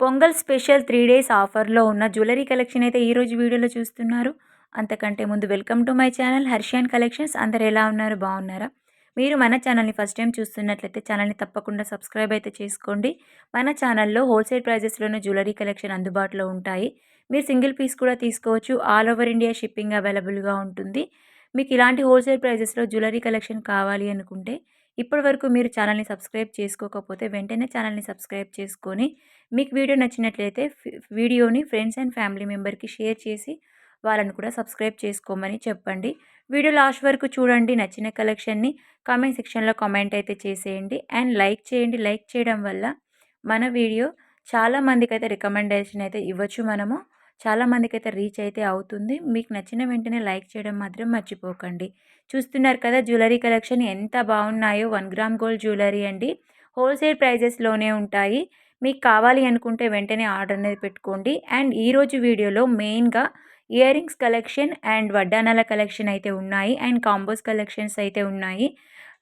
Pongal special three days ఆఫర్లో ఉన్న jewellery collection అయితే ఈరోజు వీడియోలో చూస్తున్నారు. అంతకంటే ముందు welcome to my channel Harshian collections. అందరు ఎలా ఉన్నారు? బాగున్నారా? మీరు మన ఛానల్ని ఫస్ట్ టైం చూస్తున్నట్లయితే ఛానల్ని తప్పకుండా సబ్స్క్రైబ్ అయితే చేసుకోండి. మన ఛానల్లో హోల్సేల్ ప్రైజెస్లోనే జ్యువెలరీ కలెక్షన్ అందుబాటులో ఉంటాయి. మీరు సింగిల్ పీస్ కూడా తీసుకోవచ్చు. ఆల్ ఓవర్ ఇండియా షిప్పింగ్ అవైలబుల్గా ఉంటుంది. మీకు ఇలాంటి హోల్సేల్ ప్రైజెస్లో జ్యువెలరీ కలెక్షన్ కావాలి అనుకుంటే ఇప్పటి వరకు మీరు ఛానల్ని సబ్స్క్రైబ్ చేసుకోకపోతే వెంటనే ఛానల్ని సబ్స్క్రైబ్ చేసుకొని మీకు వీడియో నచ్చినట్లయితే వీడియోని ఫ్రెండ్స్ అండ్ ఫ్యామిలీ మెంబర్కి షేర్ చేసి వాళ్ళని కూడా సబ్స్క్రైబ్ చేసుకోమని చెప్పండి. వీడియో లాస్ట్ వరకు చూడండి. నచ్చిన కలెక్షన్ని కామెంట్ సెక్షన్లో కామెంట్ అయితే చేసేయండి. అండ్ లైక్ చేయండి. లైక్ చేయడం వల్ల మన వీడియో చాలామందికి అయితే రికమెండేషన్ అయితే ఇవ్వచ్చు మనము. చాలా మందికి అయితే రీచ్ అయితే అవుతుంది. మీకు నచ్చిన వెంటనే లైక్ చేయడం మాత్రం మర్చిపోకండి. చూస్తున్నారు కదా జ్యువెలరీ కలెక్షన్ ఎంత బాగున్నాయో. వన్ గ్రామ్ గోల్డ్ జ్యువెలరీ అండి. హోల్సేల్ ప్రైజెస్లోనే ఉంటాయి. మీకు కావాలి అనుకుంటే వెంటనే ఆర్డర్ అనేది పెట్టుకోండి. అండ్ ఈరోజు వీడియోలో మెయిన్గా ఇయర్ రింగ్స్ కలెక్షన్ అండ్ వడ్డానాల కలెక్షన్ అయితే ఉన్నాయి. అండ్ కాంబోస్ కలెక్షన్స్ అయితే ఉన్నాయి.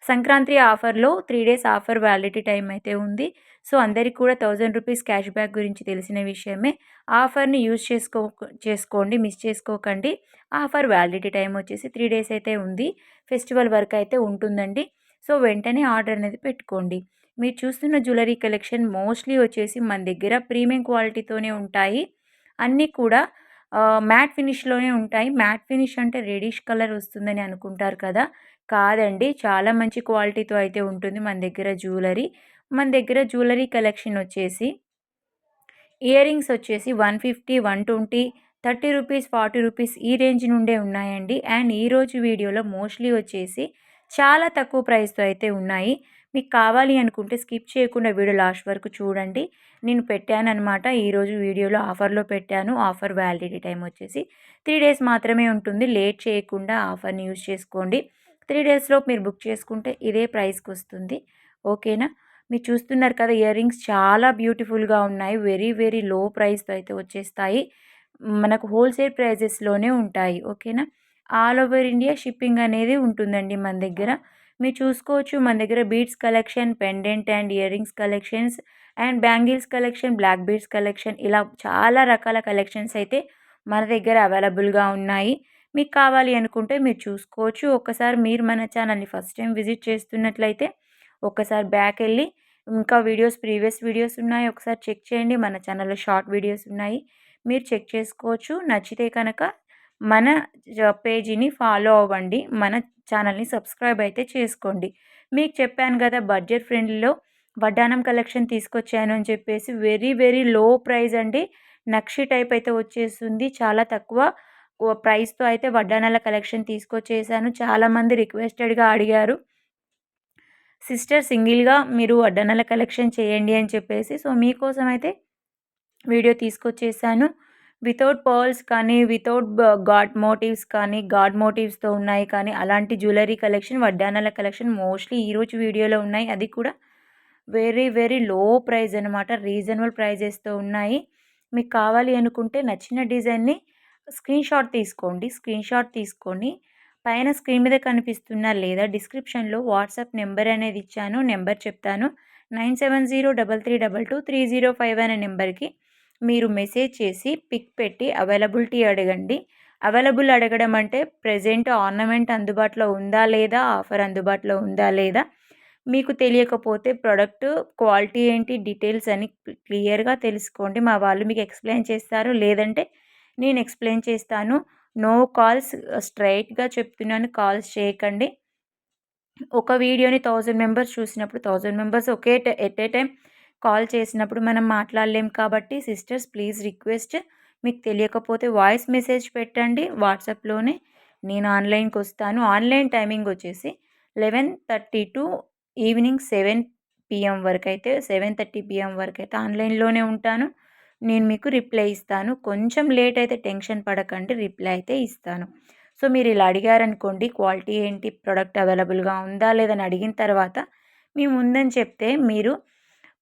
సంక్రాంతి ఆఫర్లో three days offer validity time అయితే ఉంది. సో అందరికీ కూడా థౌజండ్ రూపీస్ క్యాష్ బ్యాక్ గురించి తెలిసిన విషయమే. ఆఫర్ని యూజ్ చేసుకో చేసుకోండి మిస్ చేసుకోకండి. ఆఫర్ వ్యాలిడిటీ టైం వచ్చేసి త్రీ డేస్ అయితే ఉంది. ఫెస్టివల్ వర్క్ అయితే ఉంటుందండి. సో వెంటనే ఆర్డర్ అనేది పెట్టుకోండి. మీరు చూస్తున్న జ్యువెలరీ కలెక్షన్ మోస్ట్లీ వచ్చేసి మన దగ్గర ప్రీమియం క్వాలిటీతోనే ఉంటాయి. అన్నీ కూడా మ్యాట్ ఫినిష్లోనే ఉంటాయి. మ్యాట్ ఫినిష్ అంటే రెడిష్ కలర్ వస్తుందని అనుకుంటారు కదా. కాదండి. చాలా మంచి క్వాలిటీతో అయితే ఉంటుంది మన దగ్గర జ్యువెలరీ. మన దగ్గర జ్యువెలరీ కలెక్షన్ వచ్చేసి ఇయర్ రింగ్స్ వచ్చేసి one fifty one twenty thirty rupees forty rupees ఈ రేంజ్ నుండే ఉన్నాయండి. అండ్ ఈరోజు వీడియోలో మోస్ట్లీ వచ్చేసి చాలా తక్కువ ప్రైస్తో అయితే ఉన్నాయి. మీకు కావాలి అనుకుంటే స్కిప్ చేయకుండా వీడియో లాస్ట్ వరకు చూడండి. నేను పెట్టాను అనమాట ఈరోజు వీడియోలో ఆఫర్లో పెట్టాను. ఆఫర్ వ్యాలిడిటీ టైం వచ్చేసి త్రీ డేస్ మాత్రమే ఉంటుంది. లేట్ చేయకుండా ఆఫర్ని యూజ్ చేసుకోండి. త్రీ డేస్లో మీరు బుక్ చేసుకుంటే ఇదే ప్రైస్కి వస్తుంది. ఓకేనా మీరు చూస్తున్నారు కదా ఇయర్ రింగ్స్ చాలా బ్యూటిఫుల్గా ఉన్నాయి. వెరీ వెరీ లో ప్రైస్తో అయితే వచ్చేస్తాయి. మనకు హోల్సేల్ ప్రైజెస్లోనే ఉంటాయి. ఓకేనా? ఆల్ ఓవర్ ఇండియా షిప్పింగ్ అనేది ఉంటుందండి మన దగ్గర. మీరు చూసుకోవచ్చు మన దగ్గర beads collection pendant and earrings collections and bangles collection black beads collection ఇలా చాలా రకాల కలెక్షన్స్ అయితే మన దగ్గర అవైలబుల్గా ఉన్నాయి. మీకు కావాలి అనుకుంటే మీరు చూసుకోవచ్చు. ఒకసారి మీరు మన ఛానల్ని ఫస్ట్ టైం విజిట్ చేస్తున్నట్లయితే ఒక్కసారి బ్యాక్ వెళ్ళి ఇంకా వీడియోస్ ప్రీవియస్ వీడియోస్ ఉన్నాయి. ఒకసారి చెక్ చేయండి. మన ఛానల్లో షార్ట్ వీడియోస్ ఉన్నాయి. మీరు చెక్ చేసుకోవచ్చు. నచ్చితే కనుక మన పేజీని ఫాలో అవ్వండి. మన ఛానల్ని సబ్స్క్రైబ్ అయితే చేసుకోండి. మీకు చెప్పాను కదా బడ్జెట్ ఫ్రెండ్లీలో వడ్డానం కలెక్షన్ తీసుకొచ్చాను అని చెప్పేసి వెరీ వెరీ లో ప్రైస్ అండి. నక్షి టైప్ అయితే వచ్చేస్తుంది. చాలా తక్కువ ప్రైస్తో అయితే వడ్డానాల కలెక్షన్ తీసుకొచ్చేసాను. చాలామంది రిక్వెస్టెడ్గా అడిగారు. సిస్టర్ సింగిల్గా మీరు అడ్డనల కలెక్షన్ చేయండి అని చెప్పేసి సో మీకోసం అయితే వీడియో తీసుకొచ్చేసాను. వితౌట్ పర్ల్స్ కానీ వితౌట్ గాడ్ మోటివ్స్ కానీ గాడ్ మోటివ్స్తో ఉన్నాయి కానీ అలాంటి జ్యువెలరీ కలెక్షన్ వడ్డానాల కలెక్షన్ మోస్ట్లీ ఈరోజు వీడియోలో ఉన్నాయి. అది కూడా వెరీ వెరీ లో ప్రైస్ అనమాట రీజనబుల్ ప్రైజెస్తో ఉన్నాయి. మీకు కావాలి అనుకుంటే నచ్చిన డిజైన్ని స్క్రీన్ షాట్ తీసుకోండి. స్క్రీన్ షాట్ తీసుకొని పైన స్క్రీన్ మీద కనిపిస్తున్న లేదా డిస్క్రిప్షన్లో వాట్సాప్ నెంబర్ అనేది ఇచ్చాను నెంబర్ చెప్తాను. Nine seven zero double three double two three zero five అనే నెంబర్కి మీరు మెసేజ్ చేసి పిక్ పెట్టి అవైలబిలిటీ అడగండి. అవైలబుల్ అడగడం అంటే ప్రజెంట్ ఆర్నమెంట్ అందుబాటులో ఉందా లేదా ఆఫర్ అందుబాటులో ఉందా లేదా మీకు తెలియకపోతే ప్రోడక్ట్ క్వాలిటీ ఏంటి డీటెయిల్స్ అని క్లియర్గా తెలుసుకోండి. మా వాళ్ళు మీకు ఎక్స్ప్లెయిన్ చేస్తారు. లేదంటే నేను ఎక్స్ప్లెయిన్ చేస్తాను. నో కాల్స్ స్ట్రైట్గా చెప్తున్నాను కాల్స్ చేయకండి. ఒక వీడియోని థౌజండ్ మెంబర్స్ చూసినప్పుడు థౌజండ్ మెంబర్స్ ఒకే ఎట్ ఏ టైం కాల్ చేసినప్పుడు మనం మాట్లాడలేం కాబట్టి సిస్టర్స్ ప్లీజ్ రిక్వెస్ట్ మీకు తెలియకపోతే వాయిస్ మెసేజ్ పెట్టండి వాట్సాప్లోనే. నేను ఆన్లైన్కి వస్తాను. ఆన్లైన్ టైమింగ్ వచ్చేసి eleven thirty to evening seven PM వరకు అయితే సెవెన్ థర్టీ పిఎం వరకు అయితే ఆన్లైన్లోనే ఉంటాను. నేను మీకు రిప్లై ఇస్తాను. కొంచెం లేట్ అయితే టెన్షన్ పడకండి రిప్లై అయితే ఇస్తాను. సో మీరు ఇలా అడిగారనుకోండి క్వాలిటీ ఏంటి ప్రోడక్ట్ అవైలబుల్గా ఉందా లేదని అడిగిన తర్వాత మేము ఉందని చెప్తే మీరు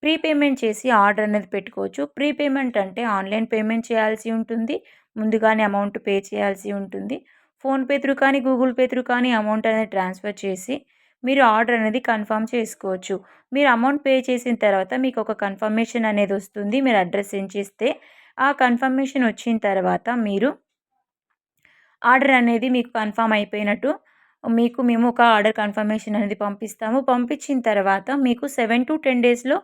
ప్రీపేమెంట్ చేసి ఆర్డర్ అనేది పెట్టుకోవచ్చు. ప్రీపేమెంట్ అంటే ఆన్లైన్ పేమెంట్ చేయాల్సి ఉంటుంది ముందుగానే అమౌంట్ పే చేయాల్సి ఉంటుంది. ఫోన్పే త్రూ కానీ గూగుల్ పే త్రూ కానీ అమౌంట్ అనేది ట్రాన్స్ఫర్ చేసి మీరు ఆర్డర్ అనేది కన్ఫర్మ్ చేసుకోవచ్చు. మీరు అమౌంట్ పే చేసిన తర్వాత మీకు ఒక కన్ఫర్మేషన్ అనేది వస్తుంది. మీరు అడ్రస్ సెండ్ చేస్తే ఆ కన్ఫర్మేషన్ వచ్చిన తర్వాత మీరు ఆర్డర్ అనేది మీకు కన్ఫర్మ్ అయిపోయినట్టు మీకు మేము ఒక ఆర్డర్ కన్ఫర్మేషన్ అనేది పంపిస్తాము. పంపించిన తర్వాత మీకు సెవెన్ టు టెన్ డేస్లో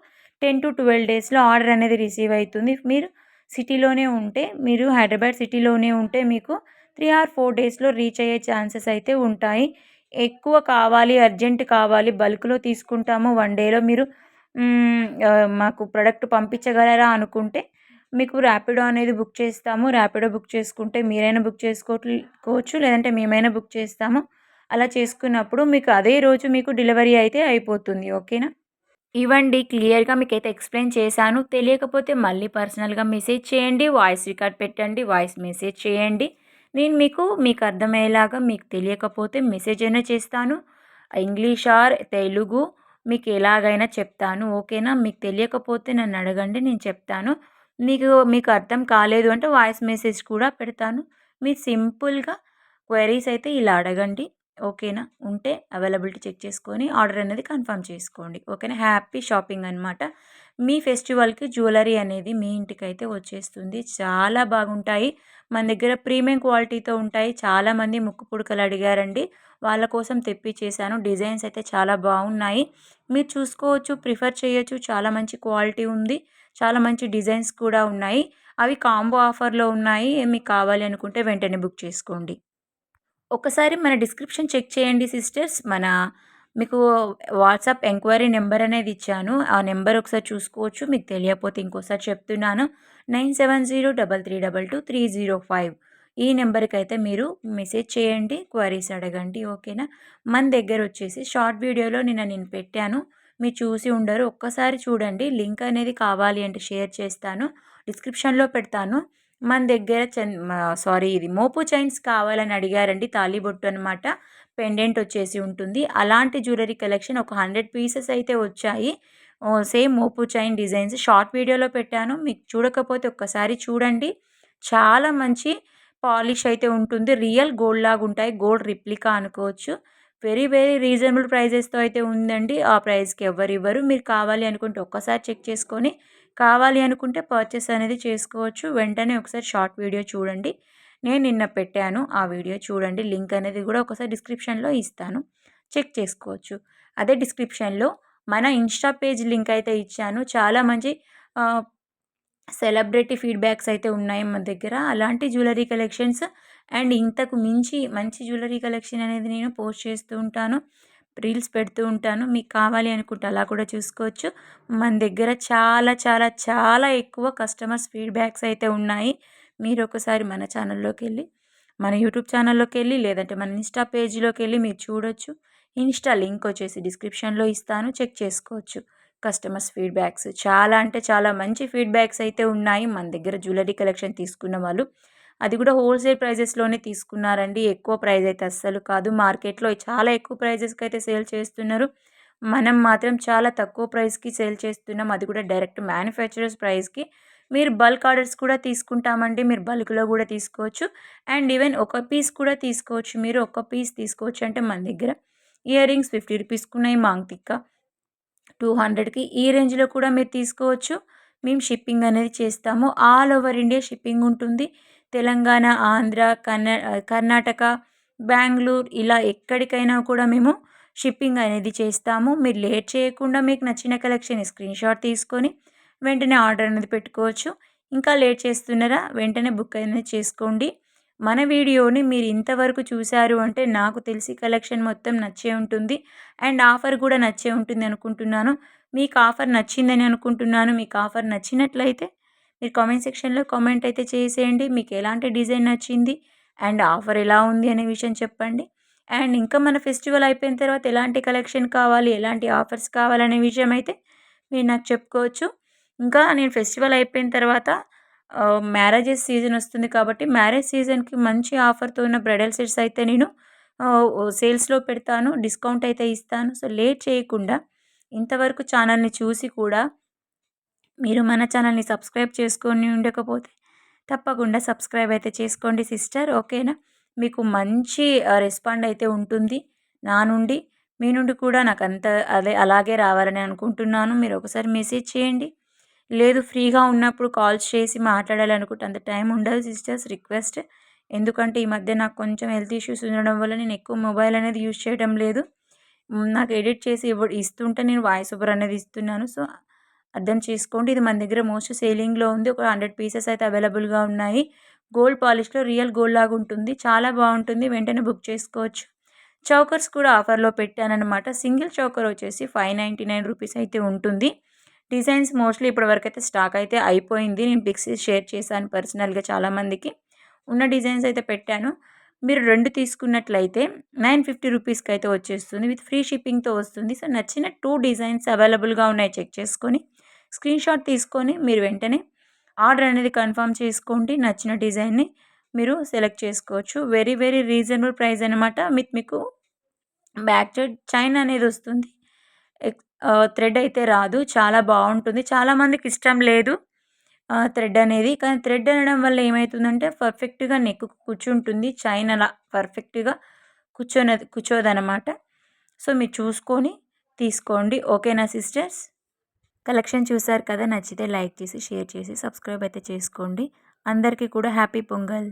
టెన్ టు ట్వెల్వ్ డేస్లో ఆర్డర్ అనేది రిసీవ్ అవుతుంది. మీరు సిటీలోనే ఉంటే మీరు హైదరాబాద్ సిటీలోనే ఉంటే మీకు త్రీ ఆర్ ఫోర్ డేస్లో రీచ్ అయ్యే ఛాన్సెస్ అయితే ఉంటాయి. ఎక్కువ కావాలి అర్జెంట్ కావాలి బల్క్లో తీసుకుంటాము వన్ డేలో. మీరు మాకు ప్రోడక్ట్ పంపించగలరా అనుకుంటే మీకు ర్యాపిడో అనేది బుక్ చేస్తాము. ర్యాపిడో బుక్ చేసుకుంటే మీరైనా బుక్ చేసుకోవచ్చు లేదంటే మేమైనా బుక్ చేస్తాము. అలా చేసుకున్నప్పుడు మీకు అదే రోజు మీకు డెలివరీ అయితే అయిపోతుంది. ఓకేనా? ఇవ్వండి క్లియర్గా మీకు అయితే ఎక్స్ప్లెయిన్ చేశాను. తెలియకపోతే మళ్ళీ పర్సనల్గా మెసేజ్ చేయండి వాయిస్ రికార్డ్ పెట్టండి వాయిస్ మెసేజ్ చేయండి. నేను మీకు మీకు అర్థమయ్యేలాగా మీకు తెలియకపోతే మెసేజ్ అయినా చేస్తాను. ఇంగ్లీష్ ఆర్ తెలుగు మీకు ఎలాగైనా చెప్తాను ఓకేనా? మీకు తెలియకపోతే నన్ను అడగండి నేను చెప్తాను. మీకు మీకు అర్థం కాలేదు అంటే వాయిస్ మెసేజ్ కూడా పెడతాను. మీరు సింపుల్గా క్వైరీస్ అయితే ఇలా అడగండి ఓకేనా? ఉంటే అవైలబిలిటీ చెక్ చేసుకొని ఆర్డర్ అనేది కన్ఫర్మ్ చేసుకోండి ఓకేనా? హ్యాపీ షాపింగ్ అనమాట మీ ఫెస్టివల్కి జ్యువెలరీ అనేది మీ ఇంటికి అయితే వచ్చేస్తుంది. చాలా బాగుంటాయి. మన దగ్గర ప్రీమియం క్వాలిటీతో ఉంటాయి. చాలామంది ముక్కు పుడకలు అడిగారండి. వాళ్ళ కోసం తెప్పించేశాను డిజైన్స్ అయితే చాలా బాగున్నాయి. మీరు చూసుకోవచ్చు ప్రిఫర్ చేయొచ్చు. చాలా మంచి క్వాలిటీ ఉంది. చాలా మంచి డిజైన్స్ కూడా ఉన్నాయి. అవి కాంబో ఆఫర్లో ఉన్నాయి. మీకు కావాలి అనుకుంటే వెంటనే బుక్ చేసుకోండి. ఒకసారి మన డిస్క్రిప్షన్ చెక్ చేయండి సిస్టర్స్. మన మీకు వాట్సాప్ ఎంక్వైరీ నెంబర్ అనేది ఇచ్చాను. ఆ నెంబర్ ఒకసారి చూసుకోవచ్చు మీకు తెలియకపోతే ఇంకోసారి చెప్తున్నాను. Nine seven zero double three double two three zero five. ఈ నెంబర్కి అయితే మీరు మెసేజ్ చేయండి క్వరీస్ అడగండి ఓకేనా? మన దగ్గర వచ్చేసి షార్ట్ వీడియోలో నిన్న నేను పెట్టాను. మీరు చూసి ఉండరు. ఒక్కసారి చూడండి. లింక్ అనేది కావాలి అంటే షేర్ చేస్తాను. డిస్క్రిప్షన్లో పెడతాను. మన దగ్గర చన్ సారీ ఇది మోపు చైన్స్ కావాలని అడిగారండి తాలిబొట్టు అనమాట పెండెంట్ వచ్చేసి ఉంటుంది. అలాంటి జ్యువెలరీ కలెక్షన్ ఒక హండ్రెడ్ పీసెస్ అయితే వచ్చాయి. సేమ్ మోపు చైన్ డిజైన్స్. షార్ట్ వీడియోలో పెట్టాను. మీకు చూడకపోతే ఒక్కసారి చూడండి. చాలా మంచి పాలిష్ అయితే ఉంటుంది. రియల్ గోల్డ్ లాగా ఉంటాయి. గోల్డ్ రిప్లికా అనుకోవచ్చు. వెరీ వెరీ రీజనబుల్ ప్రైజెస్తో అయితే ఉందండి. ఆ ప్రైస్కి ఎవరు ఇవ్వరు. మీరు కావాలి అనుకుంటే ఒక్కసారి చెక్ చేసుకొని కావాలి అనుకుంటే పర్చేస్ అనేది చేసుకోవచ్చు. వెంటనే ఒకసారి షార్ట్ వీడియో చూడండి. నేను నిన్న పెట్టాను. ఆ వీడియో చూడండి. లింక్ అనేది కూడా ఒకసారి డిస్క్రిప్షన్లో ఇస్తాను. చెక్ చేసుకోవచ్చు. అదే డిస్క్రిప్షన్లో మన ఇన్స్టా పేజ్ లింక్ అయితే ఇచ్చాను. చాలా మంచి సెలబ్రిటీ ఫీడ్బ్యాక్స్ అయితే ఉన్నాయి మన దగ్గర. అలాంటి జ్యువెలరీ కలెక్షన్స్ అండ్ ఇంతకు మించి మంచి జ్యువెలరీ కలెక్షన్ అనేది నేను పోస్ట్ చేస్తూ ఉంటాను. రీల్స్ పెడుతూ ఉంటాను. మీకు కావాలి అనుకుంటే అలా కూడా చూసుకోవచ్చు. మన దగ్గర చాలా చాలా చాలా ఎక్కువ కస్టమర్స్ ఫీడ్బ్యాక్స్ అయితే ఉన్నాయి. మీరు ఒకసారి మన ఛానల్లోకి వెళ్ళి మన యూట్యూబ్ ఛానల్లోకి వెళ్ళి లేదంటే మన ఇన్స్టా పేజీలోకి వెళ్ళి మీరు చూడొచ్చు. ఇన్స్టా లింక్ వచ్చేసి డిస్క్రిప్షన్లో ఇస్తాను. చెక్ చేసుకోవచ్చు. కస్టమర్స్ ఫీడ్బ్యాక్స్ చాలా అంటే చాలా మంచి ఫీడ్బ్యాక్స్ అయితే ఉన్నాయి. మన దగ్గర జ్యువెలరీ కలెక్షన్ తీసుకున్న వాళ్ళు అది కూడా హోల్సేల్ ప్రైజెస్లోనే తీసుకున్నారండి. ఎక్కువ ప్రైస్ అయితే అస్సలు కాదు. మార్కెట్లో చాలా ఎక్కువ ప్రైజెస్కి అయితే సేల్ చేస్తున్నారు. మనం మాత్రం చాలా తక్కువ ప్రైస్కి సేల్ చేస్తున్నాం. అది కూడా డైరెక్ట్ మ్యానుఫ్యాక్చరర్స్ ప్రైస్కి. మీరు బల్క్ ఆర్డర్స్ కూడా తీసుకుంటామండి. మీరు బల్క్లో కూడా తీసుకోవచ్చు. అండ్ ఈవెన్ ఒక పీస్ కూడా తీసుకోవచ్చు. మీరు ఒక పీస్ తీసుకోవచ్చు అంటే మన దగ్గర ఇయర్ రింగ్స్ ఫిఫ్టీ రూపీస్కి ఉన్నాయి మాంగ్ తిక్క టూ హండ్రెడ్కి ఈ రేంజ్లో కూడా మీరు తీసుకోవచ్చు. మేము షిప్పింగ్ అనేది చేస్తాము. ఆల్ ఓవర్ ఇండియా షిప్పింగ్ ఉంటుంది. తెలంగాణ ఆంధ్ర కర్ణా కర్ణాటక బెంగళూరు ఇలా ఎక్కడికైనా కూడా మేము షిప్పింగ్ అనేది చేస్తాము. మీరు లేట్ చేయకుండా మీకు నచ్చిన కలెక్షన్ స్క్రీన్షాట్ తీసుకొని వెంటనే ఆర్డర్ అనేది పెట్టుకోవచ్చు. ఇంకా లేట్ చేస్తున్నారా వెంటనే బుక్ అనేది చేసుకోండి. మన వీడియోని మీరు ఇంతవరకు చూశారు అంటే నాకు తెలిసి కలెక్షన్ మొత్తం నచ్చే ఉంటుంది. అండ్ ఆఫర్ కూడా నచ్చే ఉంటుంది అనుకుంటున్నాను. మీకు ఆఫర్ నచ్చిందని అనుకుంటున్నాను. మీకు ఆఫర్ నచ్చినట్లయితే మీరు కామెంట్ సెక్షన్లో కామెంట్ అయితే చేసేయండి. మీకు ఎలాంటి డిజైన్ నచ్చింది? అండ్ ఆఫర్ ఎలా ఉంది అనే విషయం చెప్పండి. అండ్ ఇంకా మన ఫెస్టివల్ అయిపోయిన తర్వాత ఎలాంటి కలెక్షన్ కావాలి? ఎలాంటి ఆఫర్స్ కావాలనే విషయం అయితే మీరు నాకు చెప్పుకోవచ్చు. ఇంకా నేను ఫెస్టివల్ అయిపోయిన తర్వాత మ్యారేజెస్ సీజన్ వస్తుంది కాబట్టి మ్యారేజ్ సీజన్కి మంచి ఆఫర్తో ఉన్న బ్రైడల్ సెట్స్ అయితే నేను సేల్స్లో పెడతాను. డిస్కౌంట్ అయితే ఇస్తాను. సో లేట్ చేయకుండా ఇంతవరకు ఛానల్ని చూసి కూడా మీరు మన ఛానల్ని సబ్స్క్రైబ్ చేసుకొని ఉండకపోతే తప్పకుండా సబ్స్క్రైబ్ అయితే చేసుకోండి సిస్టర్. ఓకేనా? మీకు మంచి రెస్పాండ్ అయితే ఉంటుంది నా నుండి. మీ నుండి కూడా నాకు అంత అదే అలాగే రావాలని అనుకుంటున్నాను. మీరు ఒకసారి మెసేజ్ చేయండి. లేదు ఫ్రీగా ఉన్నప్పుడు కాల్స్ చేసి మాట్లాడాలనుకుంటే అంత టైం ఉండదు సిస్టర్స్. రిక్వెస్ట్. ఎందుకంటే ఈ మధ్య నాకు కొంచెం హెల్త్ ఇష్యూస్ ఉండడం వల్ల నేను ఎక్కువ మొబైల్ అనేది యూజ్ చేయడం లేదు. నాకు ఎడిట్ చేసి ఇవ్వ ఇస్తుంటే నేను వాయిస్ ఓవర్ అనేది ఇస్తున్నాను. సో అర్థం చేసుకోండి. ఇది మన దగ్గర మోస్ట్ సేలింగ్లో ఉంది. ఒక హండ్రెడ్ పీసెస్ అయితే అవైలబుల్గా ఉన్నాయి. గోల్డ్ పాలిష్లో రియల్ గోల్డ్ లాగా ఉంటుంది. చాలా బాగుంటుంది. వెంటనే బుక్ చేసుకోవచ్చు. చౌకర్స్ కూడా ఆఫర్లో పెట్టానమాట సింగిల్ చౌకర్ వచ్చేసి ఫైవ్ నైంటీ నైన్ రూపీస్ అయితే ఉంటుంది. డిజైన్స్ మోస్ట్లీ ఇప్పటివరకు అయితే స్టాక్ అయితే అయిపోయింది. నేను పిక్స్ షేర్ చేశాను పర్సనల్గా చాలామందికి ఉన్న డిజైన్స్ అయితే పెట్టాను. మీరు రెండు తీసుకున్నట్లయితే నైన్ ఫిఫ్టీ రూపీస్కి అయితే వచ్చేస్తుంది. విత్ ఫ్రీ షిప్పింగ్తో వస్తుంది. సో నచ్చిన టూ డిజైన్స్ అవైలబుల్గా ఉన్నాయి. చెక్ చేసుకొని స్క్రీన్ షాట్ తీసుకొని మీరు వెంటనే ఆర్డర్ అనేది కన్ఫర్మ్ చేసుకోండి. నచ్చిన డిజైన్ని మీరు సెలెక్ట్ చేసుకోవచ్చు. వెరీ వెరీ రీజనబుల్ ప్రైస్ అనమాట విత్ మీకు బ్యాక్ సైడ్ చైన్ అనేది వస్తుంది. థ్రెడ్ అయితే రాదు. చాలా బాగుంటుంది. చాలామందికి ఇష్టం లేదు థ్రెడ్ అనేది. కానీ థ్రెడ్ అనడం వల్ల ఏమవుతుందంటే పర్ఫెక్ట్గా నెక్ కూర్చుంటుంది. చైన్ అలా పర్ఫెక్ట్గా కూర్చొని కూర్చోదనమాట సో మీరు చూసుకొని తీసుకోండి. ఓకేనా సిస్టర్స్? కలెక్షన్ చూసారు కదా నచ్చితే లైక్ చేసి షేర్ చేసి సబ్స్క్రైబ్ అయితే చేసుకోండి. అందరికీ కూడా హ్యాపీ పొంగల్.